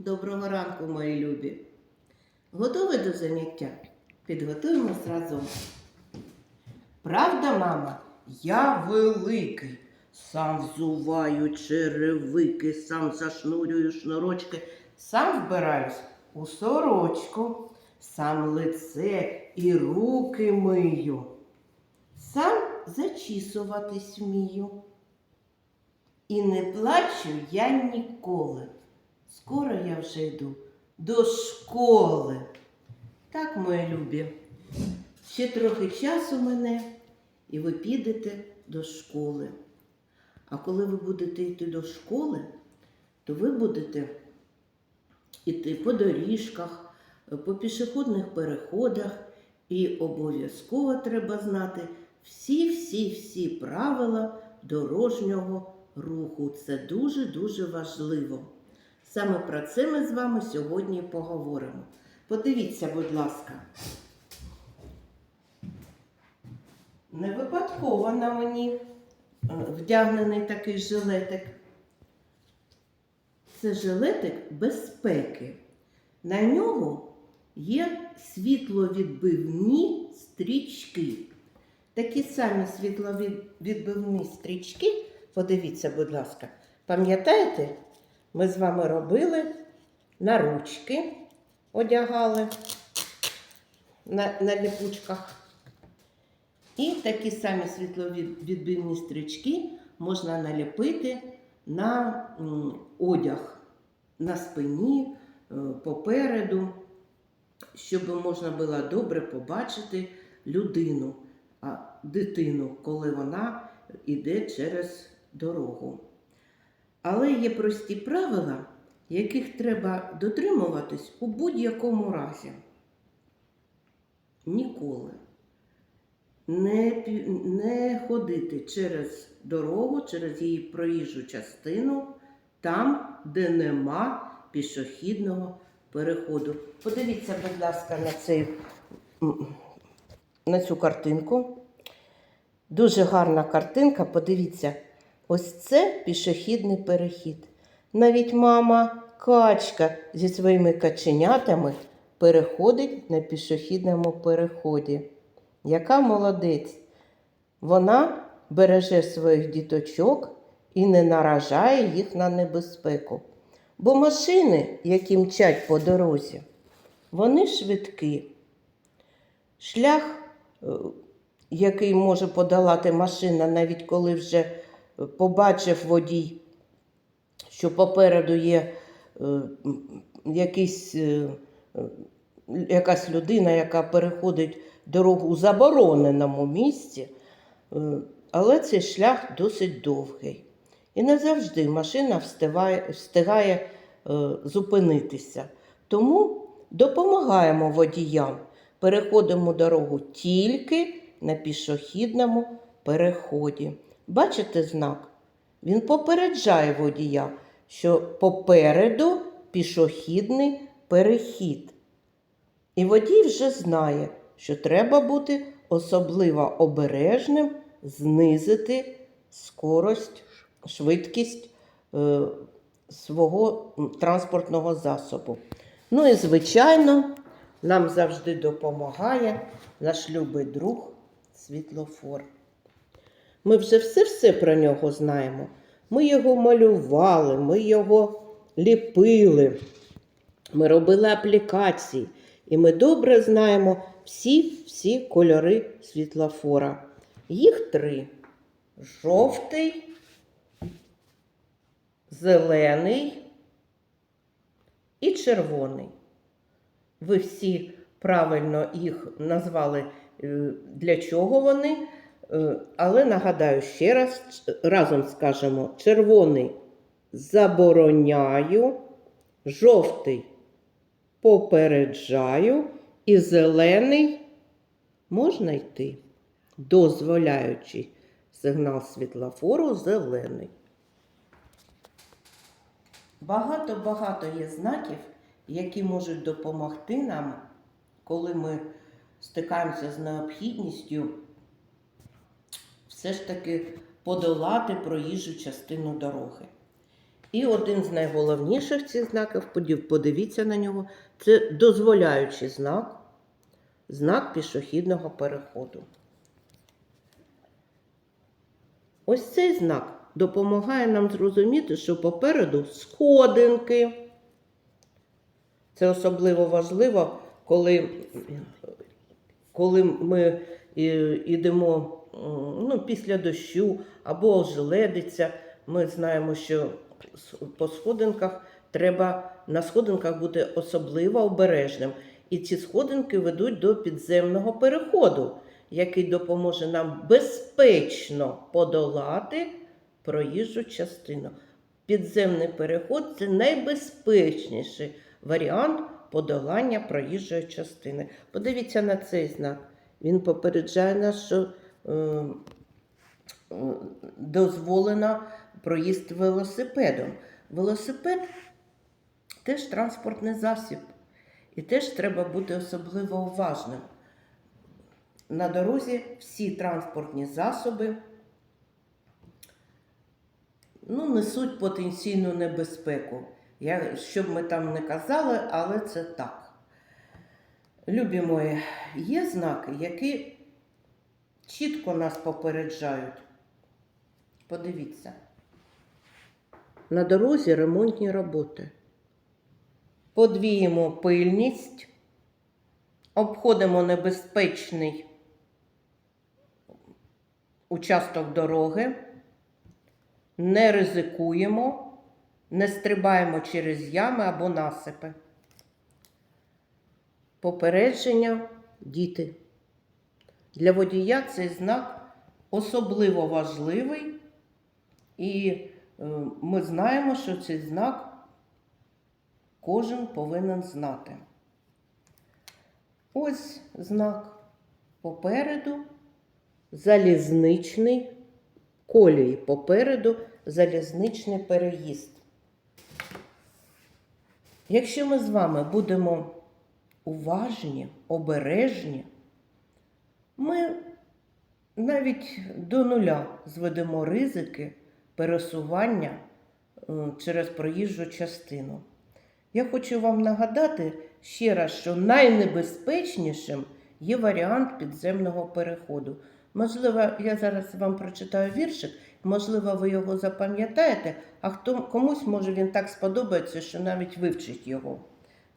Доброго ранку, мої любі. Готові до заняття? Підготуємось разом. Правда, мама? Я великий. Сам взуваю черевики, сам зашнурюю шнурочки, сам вбираюсь у сорочку, сам лице і руки мию. Сам зачісуватись вмію. І не плачу я ніколи. Скоро я вже йду до школи. Так, мої любі, ще трохи часу мене, і ви підете до школи. А коли ви будете йти до школи, то ви будете йти по доріжках, по пішохідних переходах, і обов'язково треба знати всі-всі-всі правила дорожнього руху. Це дуже-дуже важливо. Саме про це ми з вами сьогодні поговоримо. Подивіться, будь ласка. Не випадково на мені е, вдягнений такий жилетик. Це жилетик безпеки. На нього є світловідбивні стрічки. Такі самі світловідбивні стрічки, подивіться, будь ласка, пам'ятаєте, ми з вами робили на ручки, одягали на, на ліпучках. І такі самі світловідбивні стрічки можна наліпити на одяг на спині, е, попереду, щоб можна було добре побачити людину, дитину, коли вона йде через дорогу. Але є прості правила, яких треба дотримуватись у будь-якому разі. Ніколи не, не ходити через дорогу, через її проїжджу частину, там, де нема пішохідного переходу. Подивіться, будь ласка, на, цей, на цю картинку. Дуже гарна картинка, подивіться, ось це пішохідний перехід. Навіть мама качка зі своїми каченятами переходить на пішохідному переході. Яка молодець! Вона береже своїх діточок і не наражає їх на небезпеку. Бо машини, які мчать по дорозі, вони швидкі. Шлях, е, який може подолати машина, навіть коли вже побачив водій, що попереду є е, якийсь, е, е, якась людина, яка переходить дорогу у забороненому місці, але цей шлях досить довгий. І не завжди машина встигає, встигає зупинитися. Тому допомагаємо водіям, переходимо дорогу тільки на пішохідному переході. Бачите знак? Він попереджає водія, що попереду пішохідний перехід. І водій вже знає, що треба бути особливо обережним, знизити скорость, швидкість е, свого транспортного засобу. Ну і, звичайно, нам завжди допомагає наш любий друг світлофор. Ми вже все-все про нього знаємо. Ми його малювали, ми його ліпили, ми робили аплікації, і ми добре знаємо всі-всі кольори світлофора. Їх три: жовтий, зелений і червоний. Ви всі правильно їх назвали, е, для чого вони. Е, Але нагадаю ще раз, разом скажемо: червоний забороняю, жовтий попереджаю і зелений можна йти, дозволяючи сигнал світлофору зелений. Багато-багато є знаків, які можуть допомогти нам, коли ми стикаємося з необхідністю все ж таки подолати проїжджу частину дороги. І один з найголовніших цих знаків, подивіться на нього, це дозволяючий знак, знак пішохідного переходу. Ось цей знак допомагає нам зрозуміти, що попереду сходинки. Це особливо важливо, коли, коли ми і- йдемо ну, після дощу або ожеледиться. Ми знаємо, що по сходинках треба на сходинках бути особливо обережним. І ці сходинки ведуть до підземного переходу, який допоможе нам безпечно подолати проїжджу частину. Підземний переход це найбезпечніший варіант подолання проїжджої частини. Подивіться на цей знак. Він попереджає нас, що дозволено проїзд велосипедом. Велосипед теж транспортний засіб, і теж треба бути особливо уважним. На дорозі всі транспортні засоби ну, несуть потенційну небезпеку. Я, щоб ми там не казали, але це так. Любі мої, є знаки, які чітко нас попереджають. Подивіться. На дорозі ремонтні роботи. Подвіємо пильність, обходимо небезпечний участок дороги, не ризикуємо, не стрибаємо через ями або насипи. Попередження діти. Для водія цей знак особливо важливий, і е, ми знаємо, що цей знак кожен повинен знати. Ось знак попереду залізничний колій, попереду залізничний переїзд. Якщо ми з вами будемо уважні, обережні, ми навіть до нуля зведемо ризики пересування е, через проїжджу частину. Я хочу вам нагадати ще раз, що найнебезпечнішим є варіант підземного переходу. Можливо, я зараз вам прочитаю віршик, можливо, ви його запам'ятаєте, а хто, комусь, може, він так сподобається, що навіть вивчить його.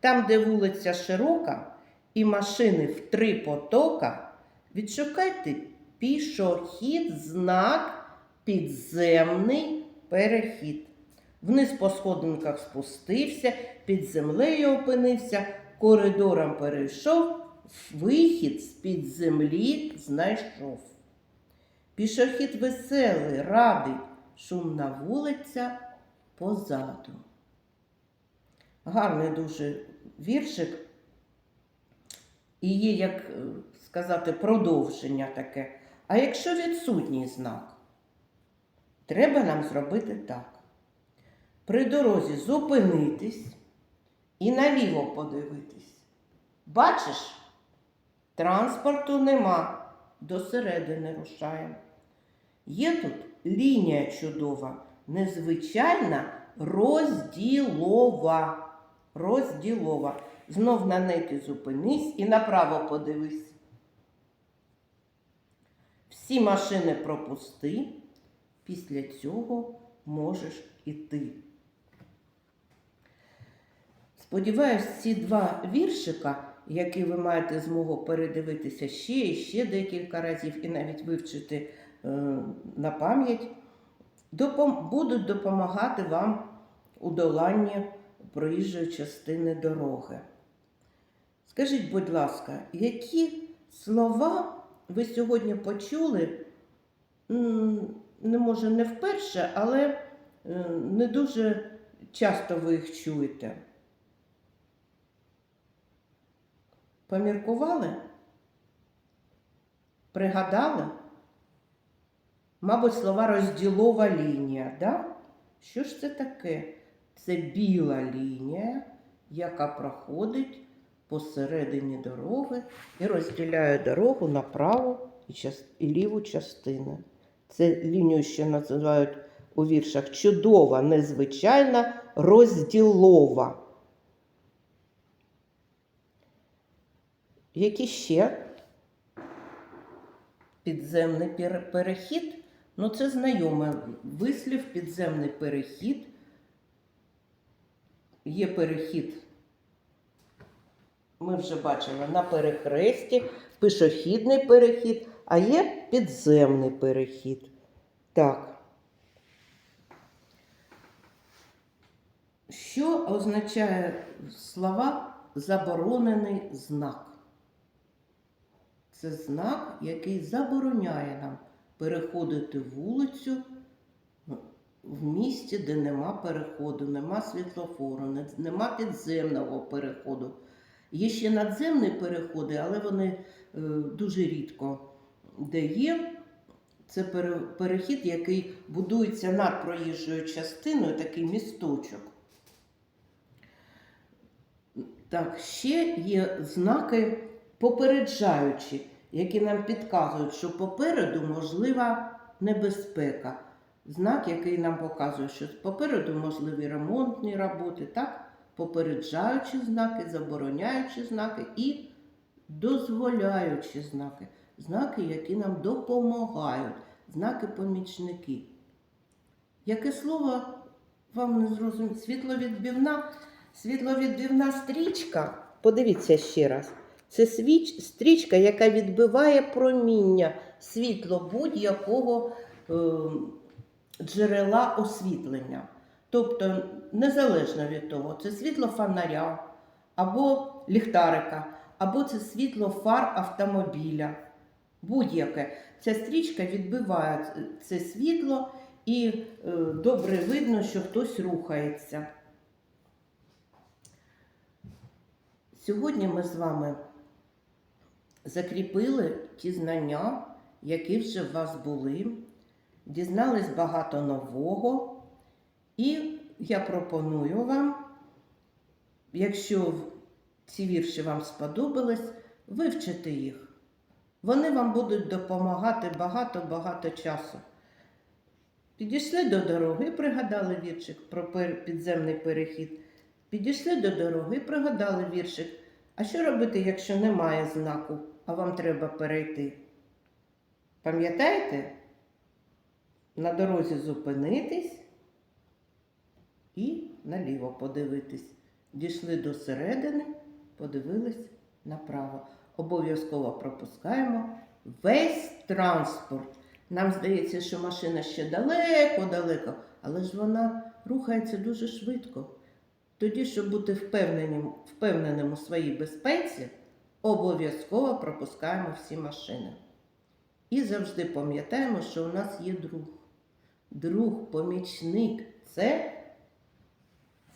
Там, де вулиця широка і машини в три потока, відшукайте пішохід, знак, підземний перехід. Вниз по сходинках спустився, під землею опинився, коридором перейшов, вихід з-під землі знайшов. Пішохід веселий, радий, шумна вулиця позаду. Гарний дуже віршик. І є, як е, сказати, продовження таке. А якщо відсутній знак, треба нам зробити так. При дорозі зупинитись і наліво подивитись. Бачиш, транспорту нема, до середини рушаємо. Є тут лінія чудова, незвичайна розділова. Розділова. Знов на неї зупинись і направо подивись. Всі машини пропусти, після цього можеш іти. Сподіваюсь, ці два віршика, які ви маєте змогу передивитися ще і ще декілька разів і навіть вивчити е, на пам'ять, допом- будуть допомагати вам у доланні проїжджої частини дороги. Скажіть, будь ласка, які слова ви сьогодні почули, не може не вперше, але е, не дуже часто ви їх чуєте? Поміркували? Пригадали? Мабуть, слова розділова лінія, да? Що ж це таке? Це біла лінія, яка проходить посередині дороги і розділяє дорогу на праву і, ліву частини. Це лінію ще називають у віршах чудова, незвичайна, розділова. Які ще? Підземний перехід. Ну, це знайомий вислів, підземний перехід. Є перехід, ми вже бачили на перехресті, пішохідний перехід, а є підземний перехід. Так. Що означає слова заборонений знак? Це знак, який забороняє нам переходити вулицю в місті, де нема переходу, нема світлофору, нема підземного переходу. Є ще надземні переходи, але вони е, дуже рідко де є. Це перехід, який будується над проїжджою частиною, такий місточок. Так, ще є знаки попереджаючі, які нам підказують, що попереду можлива небезпека. Знак, який нам показує, що попереду можливі ремонтні роботи, так? Попереджаючі знаки, забороняючі знаки і дозволяючі знаки. Знаки, які нам допомагають, знаки помічники. Яке слово вам не зрозуміло? Світловідбивна, світловідбивна стрічка. Подивіться ще раз. Це свіч, стрічка, яка відбиває проміння світло будь-якого е, джерела освітлення. Тобто, незалежно від того, це світло фонаря, або ліхтарика, або це світло фар автомобіля. Будь-яке. Ця стрічка відбиває це світло і е, добре видно, що хтось рухається. Сьогодні ми з вами закріпили ті знання, які вже в вас були, дізнались багато нового, і я пропоную вам, якщо ці вірші вам сподобались, вивчити їх. Вони вам будуть допомагати багато-багато часу. Підійшли до дороги, пригадали віршик про підземний перехід. Підійшли до дороги, пригадали віршик. А що робити, якщо немає знаку, а вам треба перейти? Пам'ятаєте? На дорозі зупинитись і наліво подивитись. Дійшли до середини, подивились направо. Обов'язково пропускаємо весь транспорт. Нам здається, що машина ще далеко-далеко, але ж вона рухається дуже швидко. Тоді, щоб бути впевненим, впевненим у своїй безпеці, обов'язково пропускаємо всі машини. І завжди пам'ятаємо, що у нас є друг. Друг, помічник це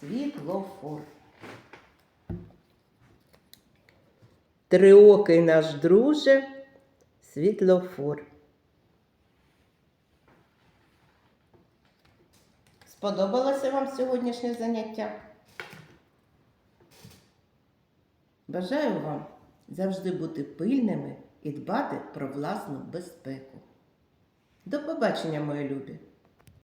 світлофор. Триокий наш друже, світлофор. Сподобалося вам сьогоднішнє заняття? Бажаю вам завжди бути пильними і дбати про власну безпеку. До побачення, мої любі!